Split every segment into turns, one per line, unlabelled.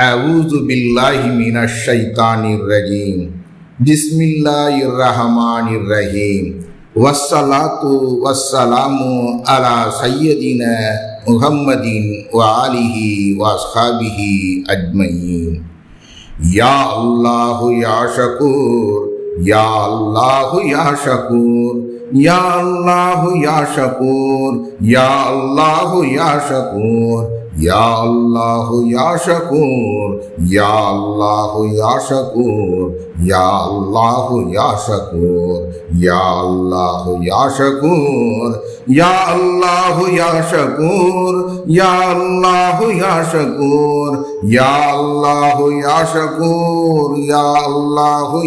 أعوذ بالله من الشيطان الرجيم. بسم الله الرحمن الرحيم. والصلاة والسلام على سيدنا محمد وآله وأصحابه أجمعين. يا الله يا شكور. يا الله يا شكور. يا الله يا شكور. يا الله يا شكور. ইয়া আল্লাহ ইয়া Shakur ইয়া আল্লাহ ইয়া Shakur ইয়া আল্লাহ ইয়া Shakur ইয়া আল্লাহ ইয়া Shakur ইয়া আল্লাহ ইয়া Shakur ইয়া আল্লাহ ইয়া Shakur ইয়া আল্লাহ ইয়া Shakur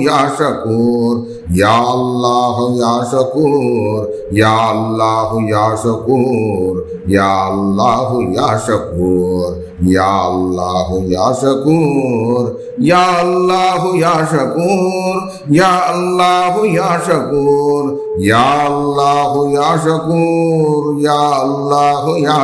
ইয়া ইয়া আল্লাহ ইয়া শকুর ইয়া আল্লাহ ইয়া শকুর ইয়া আল্লাহ ইয়া শকুর ইয়া আল্লাহ ইয়া শকুর ইয়া আল্লাহ ইয়া শকুর ইয়া আল্লাহ ইয়া শকুর ইয়া আল্লাহ ইয়া শকুর ইয়া আল্লাহ ইয়া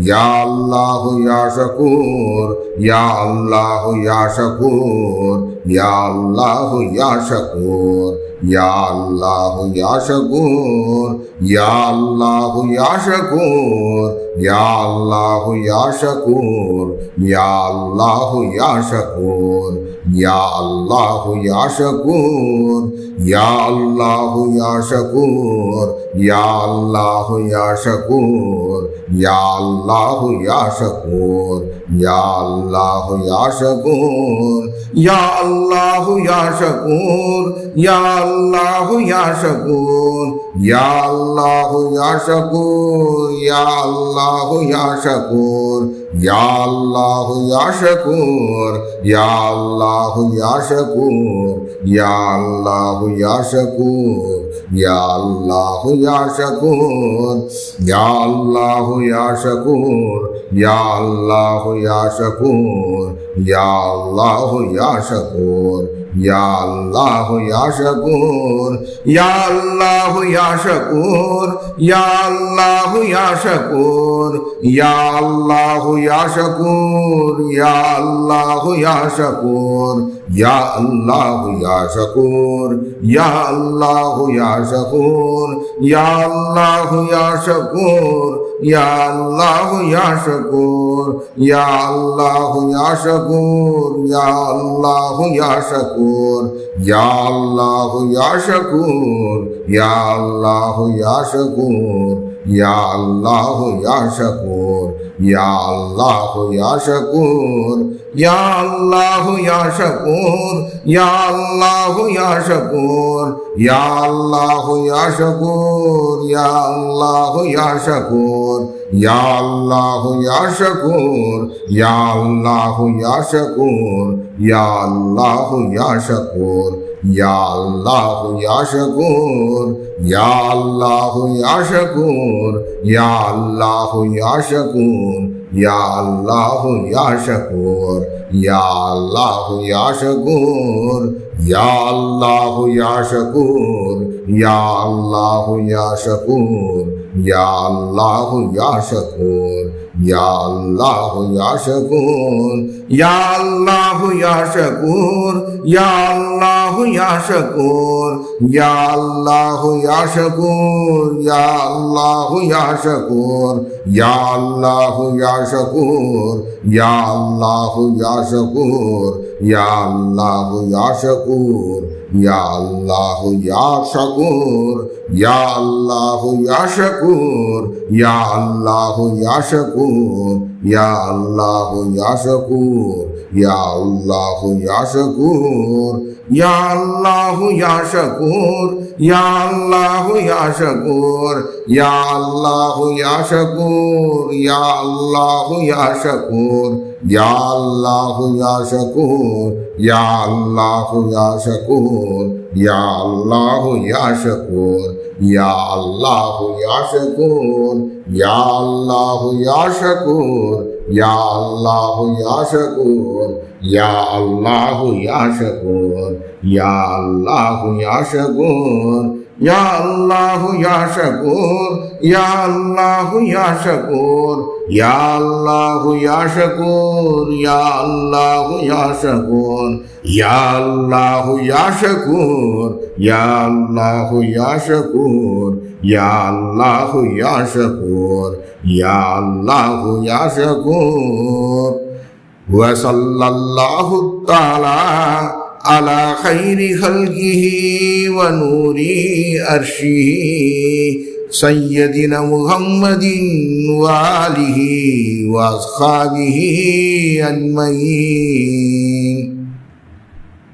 ইয়া আল্লাহ ইয়া শকুর, ইয়া আল্লাহ ইয়া শকুর, ইয়া আল্লাহ ইয়া শকুর, ইয়া আল্লাহ ইয়া শকুর, ইয়া আল্লাহ ইয়া শকুর, ইয়া আল্লাহ ইয়া শকুর, ইয়া আল্লাহ ইয়া শকুর ইয়া আল্লাহ ইয়া শকুর ইয়া আল্লাহ ইয়া শকুর ইয়া আল্লাহ ইয়া শকুর ইয়া আল্লাহ ইয়া শকুর ইয়া আল্লাহ ইয়া শকুর ইয়া আল্লাহ ইয়া শকুর ইয়া আল্লাহ ইয়া ইয়া আল্লাহ ইয়া ইয়া আল্লাহ ইয়া আল্লাহ ইয়া শকুর ইয়া আল্লাহ ইয়া ইয়া আল্লাহ ইয়া ইয়া আল্লাহ ইয়া ইয়া আল্লাহ ইয়া ইয়া আল্লাহ ইয়া ইয়া আল্লাহ ইয়া আল্লাহ ইয়া আল্লাহ ইয়া আল্লাহ ইয়া শকুর ইয়া আল্লাহ ইয়া শকুর ইয়া আল্লাহ ইয়া শকুর ইয়া আল্লাহ ইয়া শকুর ইয়া আল্লাহ ইয়া শকুর ইয়া আল্লাহ ইয়া শকুর ইয়া আল্লাহ ইয়া শকুর ইয়া আল্লাহ ইয়া শকুর ইয়া আল্লাহ ইয়া শকুর ইয়া আল্লাহ ইয়া শকুর ইয়া আল্লাহ ইয়া শকুর ইয়া আল্লাহ ইয়া শকুর, ইয়া আল্লাহ ইয়া শকুর, ইয়া আল্লাহ ইয়া শকুর, ইয়া আল্লাহ ইয়া শকুর, ইয়া আল্লাহ ইয়া শকুর, ইয়া আল্লাহ ইয়া শকুর, ইয়া আল্লাহ ইয়া শকুর, ইয়া আল্লাহ ইয়া শকুর, ইয়া আল্লাহ ইয়া শকুর। ইয়া আল্লাহ ইয়া শকুর, ইয়া আল্লাহ ইয়া শকুর, ইয়া আল্লাহ ইয়া শকুর, ইয়া আল্লাহ ইয়া শকুর, ইয়া আল্লাহ ইয়া শকুর, ইয়া আল্লাহ ইয়া শকুর ইয়া শকুর। ইয়া আল্লাহ ইয়া শকুর ইয়া আল্লাহ ইয়া শকুর ইয়া আল্লাহ ইয়া শকুর ইয়া আল্লাহ ইয়া শকুর ইয়া আল্লাহ ইয়া শকুর ইয়া আল্লাহ ইয়া শকুর আল্লাহ শকুর আল্লাহ শকুর আল্লাহ শকুর ইয়া আল্লাহ ইয়া শকুর ইয়া আল্লাহ ইয়া শকুর ইয়া আল্লাহ ইয়া শকুর ইয়া আল্লাহ ইয়া শকুর ইয়া আল্লাহ ইয়া শকুর ইয়া আল্লাহ ইয়া শকুর ইয়া আল্লাহ ইয়া শকুর ইয়া আল্লাহ ইয়া শকুর ইয়া আল্লাহ ইয়া শকুর ইয়া আল্লাহ ইয়া শকুর ইয়া আল্লাহ ইয়া শকুর ইয়া আল্লাহ ইয়া শকুর ইয়া আল্লাহ ইয়া শকুর ইয়া আল্লাহ ইয়া শকুর ইয়া আল্লাহ ইয়া শকুর ইয়া আল্লাহ ইয়া শকুর ইয়া আল্লাহ ইয়া শকুর ইয়া আল্লাহ ইয়া শকুর ইয়া আল্লাহ ইয়া শকুর ইয়া আল্লাহ ইয়া শকুর ইয়া আল্লাহ ইয়া শকুর ইয়া আল্লাহ ইয়া শকুর ইয়া আল্লাহ ইয়া Shakur ইয়া আল্লাহ ইয়া Shakur وصلى الله تعالى على خير خلقه ونور أرشه سيدنا محمد وآله وأصحابه أجمعين